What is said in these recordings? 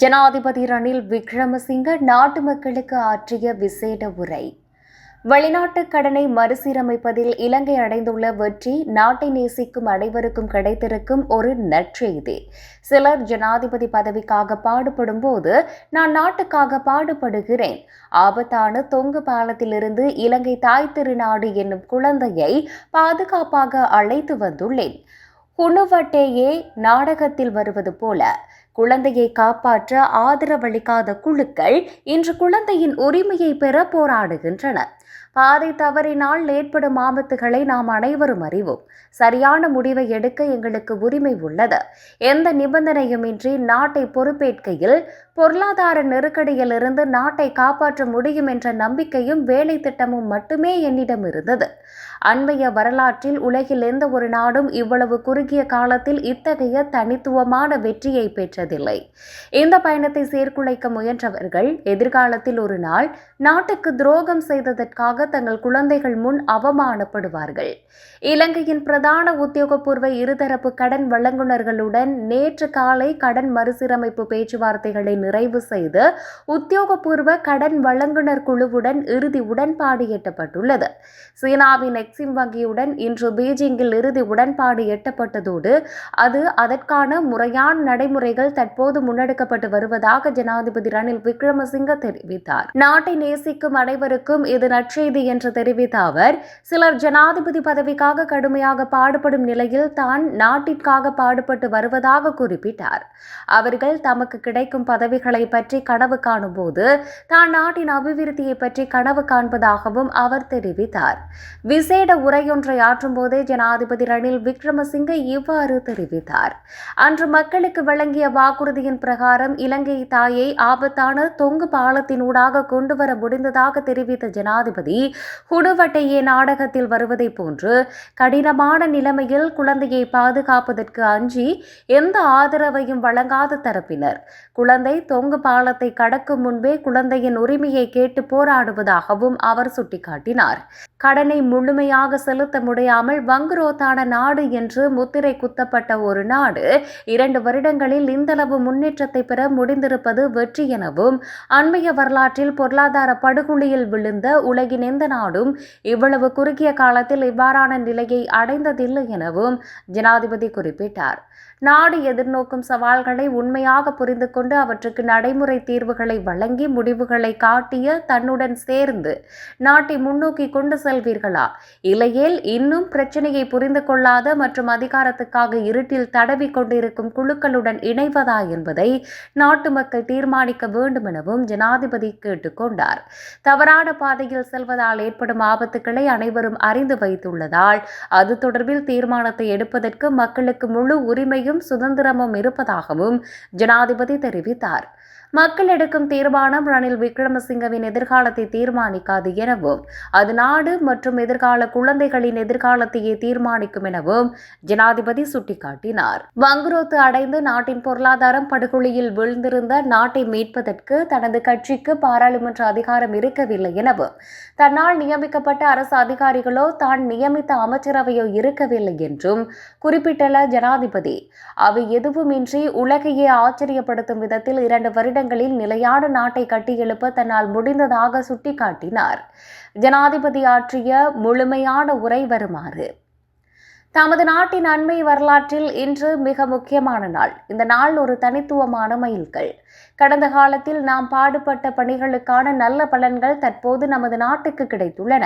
ஜனாதிபதி ரணில் விக்ரமசிங்க நாட்டு மக்களுக்கு ஆற்றிய விசேட உரை. வெளிநாட்டு கடனை மறுசீரமைப்பதில் இலங்கை அடைந்துள்ள வெற்றி நாட்டை நேசிக்கும் அனைவருக்கும் கிடைத்திருக்கும் ஒரு நற்செய்தி. சிலர் ஜனாதிபதி பதவிக்காக பாடுபடும் போது நான் நாட்டுக்காக பாடுபடுகிறேன். ஆபத்தான தொங்கு பாலத்திலிருந்து இலங்கை தாய் திருநாடு என்னும் குழந்தையை பாதுகாப்பாக அழைத்து வந்துள்ளேன். குணுவட்டேயே நாடகத்தில் வருவது போல. குழந்தையை காப்பாற்ற ஆதரவளிக்காத குழுக்கள் இன்று குழந்தையின் உரிமையை பெற போராடுகின்றன பாதை தவறினால் ஏற்படும் ஆபத்துகளை நாம் அனைவரும் அறிவோம். சரியான முடிவை எடுக்க எங்களுக்கு உரிமை உள்ளது. எந்த நிபந்தனையுமின்றி நாட்டை பொறுப்பேற்கையில் பொருளாதார நெருக்கடியிலிருந்து நாட்டை காப்பாற்ற முடியும் என்ற நம்பிக்கையும் வேலை திட்டமும் மட்டுமே என்னிடம் இருந்தது. அண்மைய வரலாற்றில் உலகில் எந்த ஒரு நாடும் இவ்வளவு குறுகிய காலத்தில் இத்தகைய தனித்துவமான வெற்றியை பெற்றதில்லை. இந்த பயணத்தை சீர்குலைக்க முயன்றவர்கள் எதிர்காலத்தில் ஒரு நாள் நாட்டுக்கு துரோகம் செய்ததற்காக தங்கள் குழந்தைகள் முன் அவமானப்படுவார்கள். இலங்கையின் பிரதான உத்தியோகபூர்வ இருதரப்பு கடன் வழங்குனர்களுடன் நேற்று காலை கடன் மறுசீரமைப்பு பேச்சுவார்த்தைகளை நிறைவு செய்து உத்தியோகபூர்வ கடன் வழங்குனர் குழுவுடன் இறுதி உடன்பாடு எட்டப்பட்டுள்ளது. சீனாவினை எக்ஸிம் வங்கியுடன் இன்று பீஜிங்கில் இறுதி உடன்பாடு எட்டப்பட்டதோடு அது அதற்கான முறையான நடைமுறைகள் தற்போது முன்னெடுக்கப்பட்டு வருவதாக ஜனாதிபதி ரணில் விக்ரமசிங்க தெரிவித்தார். நாட்டை நேசிக்கும் அனைவருக்கும் இது நற்செய்தி என்று தெரிவித்த அவர் சிலர் ஜனாதிபதி பதவிக்காக கடுமையாக பாடுபடும் நிலையில் தான் நாட்டிற்காக பாடுபட்டு வருவதாக குறிப்பிட்டார். அவர்கள் தமக்கு கிடைக்கும் பதவிகளை பற்றி கனவு காணும்போது தான் நாட்டின் அபிவிருத்தியை பற்றி கனவு காண்பதாகவும் அவர் தெரிவித்தார். விசேட உரையொன்றை ஆற்றும் போதே ஜனாதிபதி ரணில் விக்ரமசிங்கே இவ்வாறு தெரிவித்தார். அன்று மக்களுக்கு வழங்கிய வாக்குறுதியின் பிரகாரம் இலங்கை தாயை ஆபத்தான தொங்கு பாலத்தினூடாக கொண்டு வர முடிந்ததாக தெரிவித்த ஜனாதிபதி குடுவட்டையே நாடகத்தில் வருவதைப் போன்று கடினமான நிலைமையில் குழந்தையை பாதுகாப்பதற்கு அஞ்சி எந்த ஆதரவையும் வழங்காத தரப்பினர். குழந்தை தொங்கு பாலத்தை கடக்கும் முன்பே குழந்தையின் உரிமையை கேட்டு போராடுவதாகவும் அவர் சுட்டிக்காட்டினார். கடனை முழுமையாக செலுத்த முடியாமல் வங்குரோத்தான நாடு என்று முத்திரை குத்தப்பட்ட ஒரு நாடு இரண்டு வருடங்களில் இந்தளவு முன்னேற்றத்தை பெற முடிந்திருப்பது வெற்றி எனவும் அண்மைய வரலாற்றில் பொருளாதார படுகொலியில் விழுந்த உலகின் எந்த நாடும் இவ்வளவு குறுகிய காலத்தில் இவ்வாறான நிலையை அடைந்ததில்லை எனவும் ஜனாதிபதி குறிப்பிட்டார். நாடு எதிர்நோக்கும் சவால்களை உண்மையாக புரிந்து கொண்டு அவற்றுக்கு நடைமுறை தீர்வுகளை வழங்கி முடிவுகளை காட்டிய தன்னுடன் சேர்ந்து நாட்டை முன்னோக்கி கொண்டு செல்வீர்களா? இல்லையேல் இன்னும் பிரச்சனையை புரிந்து கொள்ளாத மற்றும் அதிகாரத்துக்காக இருட்டில் தடவி கொண்டிருக்கும் குழுக்களுடன் இணைவதா என்பதை நாட்டு மக்கள் தீர்மானிக்க வேண்டும் எனவும் ஜனாதிபதி கேட்டுக்கொண்டார் தவறான பாதையில் செல்வதால் ஏற்படும் ஆபத்துக்களை அனைவரும் அறிந்து வைத்துள்ளதால் அது தொடர்பில் தீர்மானத்தை எடுப்பதற்கு மக்களுக்கு முழு உரிமையும் சுதந்திரமும் இருப்பதாகவும் ஜனாதிபதி தெரிவித்தார். மக்கள் எடுக்கும் தீர்மானம் ரணில் விக்ரமசிங்கவின் எதிர்காலத்தை தீர்மானிக்காது எனவும் அது நாடு மற்றும் எதிர்கால குழந்தைகளின் எதிர்காலத்தையே தீர்மானிக்கும் எனவும் ஜனாதிபதி சுட்டிக்காட்டினார். வங்குரோத்து அடைந்து நாட்டின் பொருளாதாரம் படுகொலியில் வீழ்ந்திருந்த நாட்டை மீட்பதற்கு தனது கட்சிக்கு பாராளுமன்ற அதிகாரம் இருக்கவில்லை எனவும் தன்னால் நியமிக்கப்பட்ட அரசு அதிகாரிகளோ தான் நியமித்த அமைச்சரவையோ இருக்கவில்லை என்றும் குறிப்பிட்டுள்ள ஜனாதிபதி அவை எதுவுமின்றி உலகையே ஆச்சரியப்படுத்தும் விதத்தில் இரண்டு வருட வருடங்களில் நிலையான நாட்டை கட்டியெழுப்ப தன்னால் முடிந்ததாக சுட்டிக்காட்டினார். ஜனாதிபதி ஆற்றிய முழுமையான உரை வருமாறு. தமது நாட்டின் அண்மை வரலாற்றில் இன்று மிக முக்கியமான நாள். இந்த நாள் ஒரு தனித்துவமான மைல்கல் கடந்த காலத்தில் நாம் பாடுபட்ட பணிகளுக்கான நல்ல பலன்கள் தற்போது நமது நாட்டுக்கு கிடைத்துள்ளன.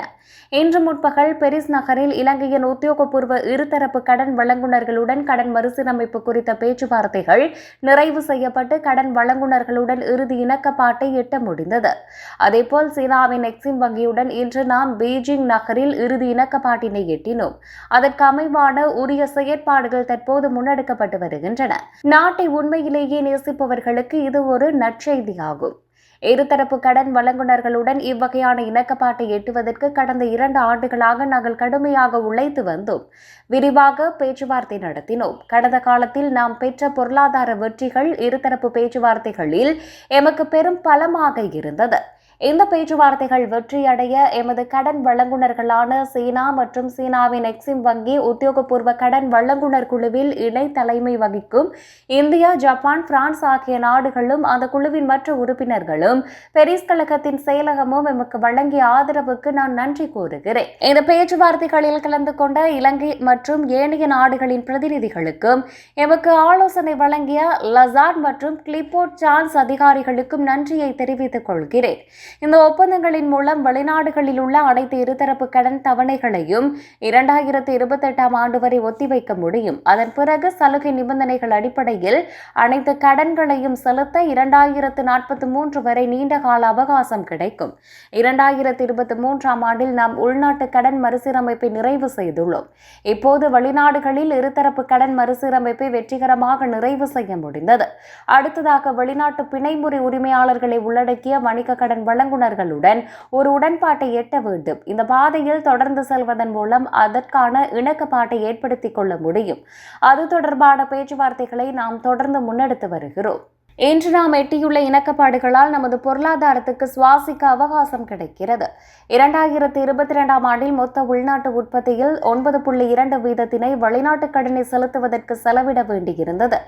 இன்று முற்பகல் பெரிஸ் நகரில் இலங்கையின் உத்தியோகபூர்வ இருதரப்பு கடன் வழங்குனர்களுடன் கடன் மறுசீரமைப்பு குறித்த பேச்சுவார்த்தைகள் நிறைவு செய்யப்பட்டு கடன் வழங்குனர்களுடன் இறுதி இணக்கப்பாட்டை எட்ட முடிந்தது. அதேபோல் சீனாவின் எக்ஸிம் வங்கியுடன் இன்று நாம் பெய்ஜிங் நகரில் இறுதி இணக்கப்பாட்டினை எட்டினோம். அதற்கு அமைவான உரிய செயற்பாடுகள் தற்போது முன்னெடுக்கப்பட்டு வருகின்றன. நாட்டை உண்மையிலேயே நேசிப்பவர்களுக்கு இது ஒரு நற்செய்தியாகும். இருதரப்பு கடன் வழங்குனர்களுடன் இவ்வகையான இணக்கப்பாட்டை எட்டுவதற்கு கடந்த இரண்டு ஆண்டுகளாக நாங்கள் கடுமையாக உழைத்து வந்தோம் விரிவாக பேச்சுவார்த்தை நடத்தினோம். கடந்த காலத்தில் நாம் பெற்ற பொருளாதார வெற்றிகள் இருதரப்பு பேச்சுவார்த்தைகளில் எமக்கு பெரும் பலமாக இருந்தது. இந்த பேச்சுவார்த்தைகள் வெற்றியடைய எமது கடன் வழங்குனர்களான சீனா மற்றும் சீனாவின் எக்ஸிம் வங்கி உத்தியோகபூர்வ கடன் வழங்குனர் குழுவில் இணை தலைமை வகிக்கும் இந்தியா ஜப்பான் பிரான்ஸ் ஆகிய நாடுகளும் அந்த குழுவின் மற்ற உறுப்பினர்களும் பெரிஸ் கழகத்தின் செயலகமும் எமக்கு வழங்கிய ஆதரவுக்கு நான் நன்றி கூறுகிறேன். இந்த பேச்சுவார்த்தைகளில் கலந்து கொண்ட இலங்கை மற்றும் ஏனைய நாடுகளின் பிரதிநிதிகளுக்கும் எமக்கு ஆலோசனை வழங்கிய லசாட் மற்றும் கிளிப்போர்ட் சான்ஸ் அதிகாரிகளுக்கும் நன்றியை தெரிவித்துக் கொள்கிறேன். இந்த ஒப்பந்தங்களின் மூலம் வெளிநாடுகளில் உள்ள அனைத்து இருதரப்பு கடன் தவணைகளையும் இரண்டாயிரத்து இருபத்தெட்டாம் ஆண்டு வரை ஒத்திவைக்க முடியும். அதன் பிறகு சலுகை நிபந்தனைகள் அடிப்படையில் அனைத்து கடன்களையும் செலுத்த இரண்டாயிரத்து நாற்பத்தி மூன்று வரை நீண்ட கால அவகாசம் கிடைக்கும். இரண்டாயிரத்து இருபத்தி மூன்றாம் ஆண்டில் நாம் உள்நாட்டு கடன் மறுசீரமைப்பை நிறைவு செய்துள்ளோம். இப்போது வெளிநாடுகளில் இருதரப்பு கடன் மறுசீரமைப்பை வெற்றிகரமாக நிறைவு செய்ய முடிந்தது. அடுத்ததாக வெளிநாட்டு பிணைமுறை உரிமையாளர்களை உள்ளடக்கிய வணிக கடன் வழங்குனர்களுடன் ஒரு உடன்பாட்டை எட்ட வேண்டும். இந்த பாதையில் தொடர்ந்து செல்வதன் மூலம் அதற்கான இணக்கப்பாட்டை ஏற்படுத்திக் கொள்ள முடியும். அது தொடர்பான பேச்சுவார்த்தைகளை நாம் தொடர்ந்து முன்னெடுத்து வருகிறோம். இன்று நாம் எட்டியுள்ள இணக்கப்பாடுகளால் நமது பொருளாதாரத்துக்கு சுவாசிக்க அவகாசம் கிடைக்கிறது. இரண்டாயிரத்தி இருபத்தி இரண்டாம் ஆண்டில் மொத்த உள்நாட்டு உற்பத்தியில் ஒன்பது புள்ளி இரண்டு வீதத்தினை வெளிநாட்டு கடனை செலுத்துவதற்கு செலவிட வேண்டியிருந்தது.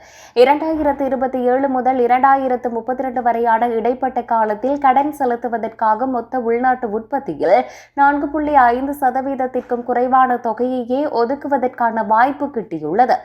இரண்டாயிரத்தி இருபத்தி ஏழு முதல் இரண்டாயிரத்து முப்பத்தி இரண்டு வரையான இடைப்பட்ட காலத்தில் கடன் செலுத்துவதற்காக மொத்த உள்நாட்டு உற்பத்தியில் நான்கு புள்ளி ஐந்து சதவீதத்திற்கும் குறைவான தொகையையே ஒதுக்குவதற்கான வாய்ப்பு கிட்டியுள்ளது.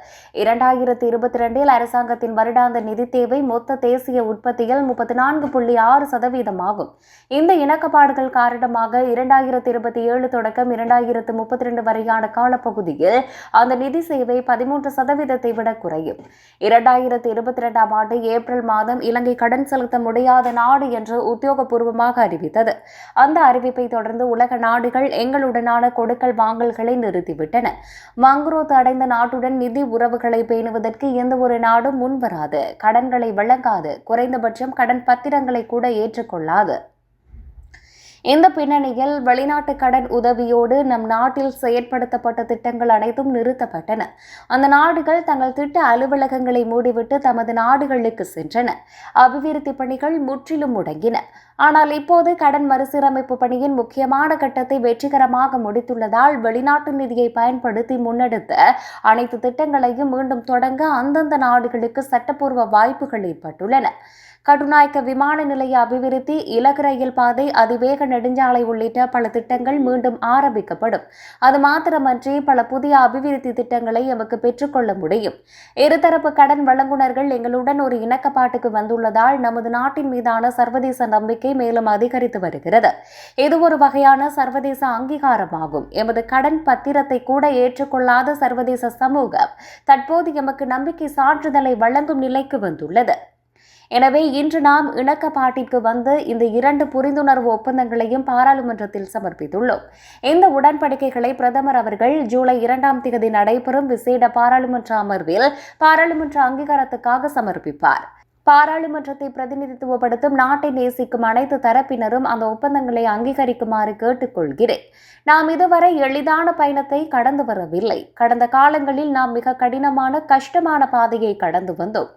இரண்டாயிரத்தி இருபத்தி இரண்டில் அரசாங்கத்தின் வருடாந்த நிதி தேவை மொத்த மொத்த தேசிய உற்பத்தியில் முப்பத்தி நான்கு புள்ளி ஆறு சதவீதமாகும். இந்த இணக்கப்பாடுகள் காரணமாக இரண்டாயிரத்தி இருபத்தி ஏழு தொடக்கம் இரண்டாயிரத்து முப்பத்தி ரெண்டு வரையான காலப்பகுதியில் அந்த நிதி சேவை பதிமூன்று சதவீதத்தை விட குறையும். இரண்டாயிரத்து இருபத்தி இரண்டாம் ஆண்டு ஏப்ரல் மாதம் இலங்கை கடன் செலுத்த முடியாத நாடு என்று உத்தியோகபூர்வமாக அறிவித்தது. அந்த அறிவிப்பை தொடர்ந்து உலக நாடுகள் எங்களுடனான கொடுக்கல் வாங்கல்களை நிறுத்திவிட்டன. மங்குரோத் அடைந்த நாட்டுடன் நிதி உறவுகளை பேணுவதற்கு எந்த ஒரு நாடும் முன்வராது. கடன்களை வழங்க வழங்காது குறைந்தபட்சம் கடன் பத்திரங்களை கூட ஏற்றுக்கொள்ளாது. இந்த பின்னணியில் வெளிநாட்டு கடன் உதவியோடு நம் நாட்டில் செயற்படுத்தப்பட்ட திட்டங்கள் அனைத்தும் நிறுத்தப்பட்டன. அந்த நாடுகள் தங்கள் திட்ட அலுவலகங்களை மூடிவிட்டு தமது நாடுகளுக்கு சென்றன. அபிவிருத்தி பணிகள் முற்றிலும் முடங்கின. ஆனால் இப்போது கடன் மறுசீரமைப்பு பணியின் முக்கியமான கட்டத்தை வெற்றிகரமாக முடித்துள்ளதால் வெளிநாட்டு நிதியை பயன்படுத்தி முன்னெடுத்த அனைத்து திட்டங்களையும் மீண்டும் தொடங்க அந்தந்த நாடுகளுக்கு சட்டப்பூர்வ வாய்ப்புகள் ஏற்பட்டுள்ளன. கட்டுநாயக்க விமான நிலைய அபிவிருத்தி இலகு ரயில் பாதை அதிவேக நெடுஞ்சாலை உள்ளிட்ட பல திட்டங்கள் மீண்டும் ஆரம்பிக்கப்படும். அது மாத்திரமன்றி பல புதிய அபிவிருத்தி திட்டங்களை எமக்கு பெற்றுக்கொள்ள முடியும். இருதரப்பு கடன் வழங்குனர்கள் எங்களுடன் ஒரு இணக்கப்பாட்டுக்கு வந்துள்ளதால் நமது நாட்டின் மீதான சர்வதேச நம்பிக்கை மேலும் அதிகரித்து வருகிறது. இது ஒரு வகையான சர்வதேச அங்கீகாரமாகும். எமது கடன் பத்திரத்தை கூட ஏற்றுக்கொள்ளாத சர்வதேச சமூகம் தற்போது எமக்கு நம்பிக்கை சான்றிதழை வழங்கும் நிலைக்கு வந்துள்ளது. எனவே இன்று நாம் இணக்கப்பாட்டிற்கு வந்து இந்த இரண்டு புரிந்துணர்வு ஒப்பந்தங்களையும் பாராளுமன்றத்தில் சமர்ப்பித்துள்ளோம். இந்த உடன்படிக்கைகளை பிரதமர் அவர்கள் ஜூலை இரண்டாம் தேதி நடைபெறும் விசேட பாராளுமன்ற அமர்வில் பாராளுமன்ற அங்கீகாரத்துக்காக சமர்ப்பிப்பார். பாராளுமன்றத்தை பிரதிநிதித்துவப்படுத்தும் நாட்டை நேசிக்கும் அனைத்து தரப்பினரும் அந்த ஒப்பந்தங்களை அங்கீகரிக்குமாறு கேட்டுக்கொள்கிறேன். நாம் இதுவரை எளிதான பயணத்தை கடந்து வரவில்லை. கடந்த காலங்களில் நாம் மிக கடினமான கஷ்டமான பாதையை கடந்து வந்தோம்.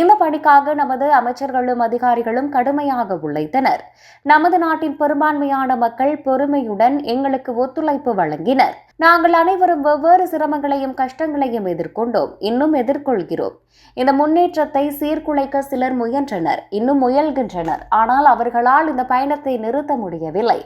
இந்த பணிக்காக நமது அமைச்சர்களும் அதிகாரிகளும் கடுமையாக உழைத்தனர். நமது நாட்டின் பெரும்பான்மையான மக்கள் பொறுமையுடன் எங்களுக்கு ஒத்துழைப்பு வழங்கினர். நாங்கள் அனைவரும் வெவ்வேறு சிரமங்களையும் கஷ்டங்களையும் எதிர்கொண்டோம். இன்னும் எதிர்கொள்கிறோம். இந்த முன்னேற்றத்தை சீர்குலைக்க சிலர் முயன்றனர். இன்னும் முயல்கின்றனர். ஆனால் அவர்களால் இந்த பயணத்தை நிறுத்த முடியவில்லை.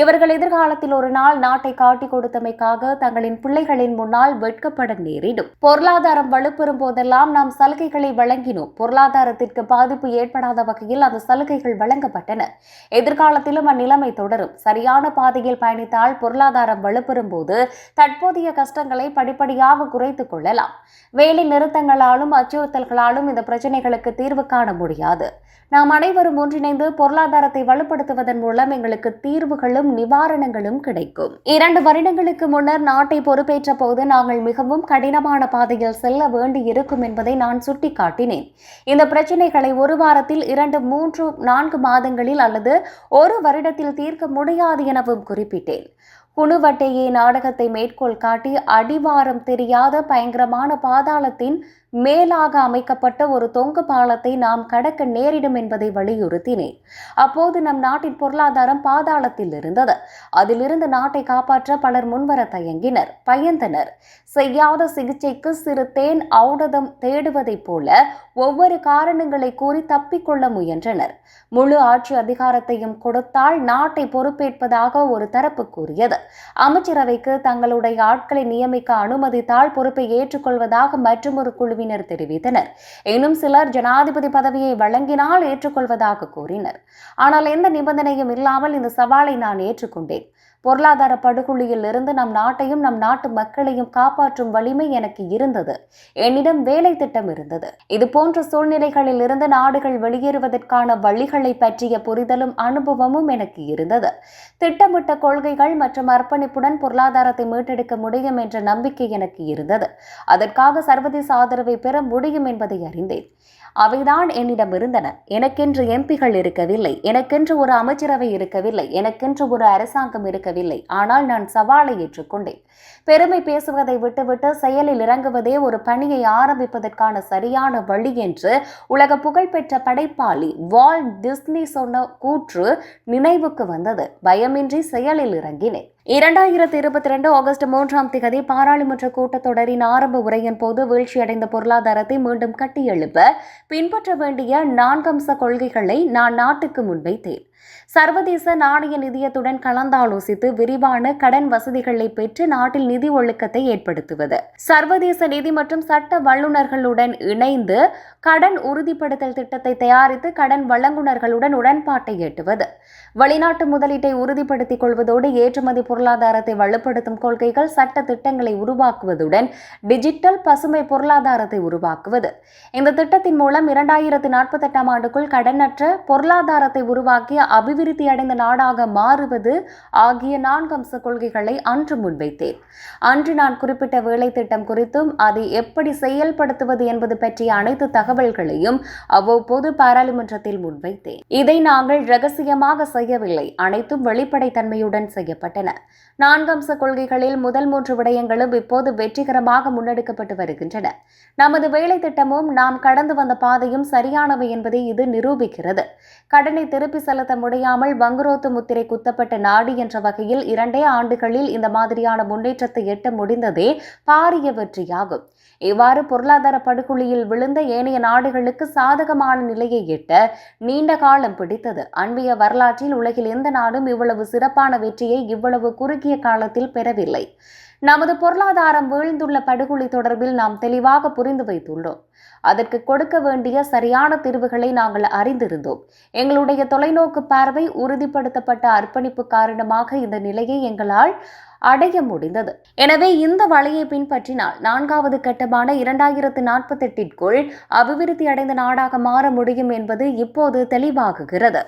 இவர்கள் எதிர்காலத்தில் ஒரு நாள் நாட்டை காட்டிக் கொடுத்தமைக்காக தங்களின் பிள்ளைகளின் முன்னால் வெட்கப்பட நேரிடும். பொருளாதாரம் வலுப்பெறும் போதெல்லாம் நாம் சலுகைகளை வழங்கினோம். பொருளாதாரத்திற்கு பாதிப்பு ஏற்படாத வகையில் அந்த சலுகைகள் வழங்கப்பட்டன. எதிர்காலத்திலும் அந்நிலைமை தொடரும். சரியான பாதையில் பயணித்தால் பொருளாதாரம் வலுப்பெறும் போது தற்போதைய கஷ்டங்களை படிப்படியாக குறைத்துக் கொள்ளலாம். வேலை நிறுத்தங்களாலும் அச்சுறுத்தல்களாலும் இந்த பிரச்சனைகளுக்கு தீர்வு காண முடியாது. நாம் அனைவரும் ஒன்றிணைந்து பொருளாதாரத்தை வலுப்படுத்துவதன் மூலம் எங்களுக்கு தீர்வுகளும் நிவாரணங்களும் கிடைக்கும். இரண்டு வருடங்களுக்கு முன்னர் நாட்டை பொறுப்பேற்ற போது நாங்கள் மிகவும் கடினமான பாதையில் செல்ல வேண்டி இருக்கும் என்பதை நான் சுட்டிக்காட்டினேன். இந்த பிரச்சனைகளை ஒரு வாரத்தில் இரண்டு மூன்று நான்கு மாதங்களில் அல்லது ஒரு வருடத்தில் தீர்க்க முடியாது எனவும் குறிப்பிட்டேன். குணுவட்டையே நாடகத்தை மேற்கோள் காட்டி அடிவாரம் தெரியாத பயங்கரமான பாதாளத்தின் மேலாக அமைக்கப்பட்ட ஒரு தொங்கு பாலத்தை நாம் கடக்க நேரிடும் என்பதை வலியுறுத்தினேன். அப்போது நம் நாட்டின் பொருளாதாரம் பாதாளத்தில் இருந்தது. அதிலிருந்து நாட்டை காப்பாற்ற பலர் முன்வர தயங்கினர். பயந்தனர். செய்யாத சிகிச்சைக்கு சிறு தேன் ஔடதம் தேடுவதைப் போல ஒவ்வொரு காரணங்களை கூறி தப்பிக்கொள்ள முயன்றனர். முழு ஆட்சி அதிகாரத்தையும் கொடுத்தால் நாட்டை பொறுப்பேற்பதாக ஒரு தரப்பு கூறியது. அமைச்சரவைக்கு தங்களுடைய ஆட்களை நியமிக்க அனுமதித்தால் பொறுப்பை ஏற்றுக்கொள்வதாக மற்றொரு குழுவினர் தெரிவித்தனர். இன்னும் சிலர் ஜனாதிபதி பதவியை வழங்கினால் ஏற்றுக்கொள்வதாக கூறினர். ஆனால் எந்த நிபந்தனையும் இல்லாமல் இந்த சவாலை நான் ஏற்றுக்கொண்டேன். பொருளாதார படுகொலியில் இருந்து நம் நாட்டையும் நம் நாட்டு மக்களையும் காப்பாற்றும் வலிமை எனக்கு இருந்தது. என்னிடம் வேலை திட்டம் இருந்தது. இது போன்ற சூழ்நிலைகளில் இருந்து நாடுகள் வெளியேறுவதற்கான வழிகளை பற்றிய புரிதலும் அனுபவமும் எனக்கு இருந்தது. திட்டமிட்ட கொள்கைகள் மற்றும் அர்ப்பணிப்புடன் பொருளாதாரத்தை மீட்டெடுக்க முடியும் என்ற நம்பிக்கை எனக்கு இருந்தது. அதற்காக சர்வதேச ஆதரவை பெற முடியும் என்பதை அறிந்தேன். அவைதான் என்னிடம் இருந்தன. எனக்கென்று எம்பிகள் இருக்கவில்லை. எனக்கென்று ஒரு அமைச்சரவை இருக்கவில்லை. எனக்கென்று ஒரு அரசாங்கம் இருக்கவில்லை. ஆனால் நான் சவாலை ஏற்றுக்கொண்டேன். பெருமை பேசுவதை விட்டுவிட்டு செயலில் இறங்குவதே ஒரு பணியை ஆரம்பிப்பதற்கான சரியான வழி என்று உலக புகழ்பெற்ற படைப்பாளி வால் டிஸ்னி சொன்ன கூற்று நினைவுக்கு வந்தது. பயமின்றி செயலில் இறங்கினேன். இரண்டாயிரத்தி இருபத்தி ரெண்டு ஆகஸ்ட் மூன்றாம் திகதி பாராளுமன்ற கூட்டத்தொடரின் ஆரம்ப உரையின் போது வீழ்ச்சியடைந்த பொருளாதாரத்தை மீண்டும் கட்டியெழுப்ப பின்பற்ற வேண்டிய நான்கம்ச கொள்கைகளை நான் நாட்டுக்கு முன்வைத்தேன். சர்வதேச நாணய நிதியத்துடன் கலந்தாலோசித்து விரிவான கடன் வசதிகளை பெற்று நாட்டில் நிதி ஒழுக்கத்தை ஏற்படுத்துவது. சர்வதேச நிதி மற்றும் சட்ட வல்லுநர்களுடன் இணைந்து கடன் உறுதிப்படுத்தல் திட்டத்தை தயாரித்து கடன் வழங்குநர்களுடன் உடன்பாட்டை எட்டுவது. வெளிநாட்டு முதலீட்டை உறுதிப்படுத்திக் கொள்வதோடு ஏற்றுமதி பொருளாதாரத்தை வலுப்படுத்தும் கொள்கைகள் சட்ட திட்டங்களை உருவாக்குவதுடன் டிஜிட்டல் பசுமை பொருளாதாரத்தை உருவாக்குவது. இந்த திட்டத்தின் மூலம் இரண்டாயிரத்து நாற்பத்தெட்டாம் ஆண்டுக்குள் கடனற்ற பொருளாதாரத்தை உருவாக்கிய அபிவிருத்தி அடைந்த நாடாக மாறுவது ஆகிய நான்கு அம்ச கொள்கைகளை அன்று முன்வைத்தேன். அன்று நான் குறிப்பிட்ட வேலை திட்டம் குறித்தும் அதை எப்படி செயல்படுத்துவது என்பது பற்றிய அனைத்து தகவல்களையும் அவ்வப்போது பாராளுமன்றத்தில் முன்வைத்தேன். இதை நாங்கள் ரகசியமாக செய்யவில்லை. அனைத்தும் வெளிப்படைத்தன்மையுடன் செய்யப்பட்டன. நான்கு அம்ச கொள்கைகளில் முதல் மூன்று விடயங்களும் இப்போது வெற்றிகரமாக முன்னெடுக்கப்பட்டு வருகின்றன. நமது வேலை திட்டமும் நாம் கடந்து வந்த பாதையும் சரியானவை என்பதை இது நிரூபிக்கிறது. கடனை திருப்பி செலுத்த முடியாமல் வங்குரோத்து முத்திரை குத்தப்பட்ட நாடு என்ற வகையில் இரண்டே ஆண்டுகளில் இந்த மாதிரியான முன்னேற்றத்தை எட்ட முடிந்ததே பாரிய வெற்றியாகும். இவ்வாறு பொருளாதார படுகொலியில் விழுந்த ஏனைய நாடுகளுக்கு சாதகமான நிலையை எட்ட நீண்ட காலம் பிடித்தது. அன்பிய வரலாற்றில் உலகில் எந்த நாடும் இவ்வளவு சிறப்பான வெற்றியை இவ்வளவு குறுகிய காலத்தில் பெறவில்லை. நமது பொருளாதாரம் வீழ்ந்துள்ள படுகொலி தொடர்பில் நாம் தெளிவாக புரிந்து வைத்துள்ளோம். அதற்கு கொடுக்க வேண்டிய சரியான தீர்வுகளை நாங்கள் அறிந்திருந்தோம். எங்களுடைய தொலைநோக்கு பார்வை உறுதிப்படுத்தப்பட்ட அர்ப்பணிப்பு காரணமாக இந்த நிலையை எங்களால் அடைய முடிந்தது. எனவே இந்த வழியை பின்பற்றினால் நான்காவது கட்டமான இரண்டாயிரத்து நாற்பத்தெட்டிற்குள் அபிவிருத்தி அடைந்த நாடாக மாற முடியும் என்பது இப்போது தெளிவாகுகிறது.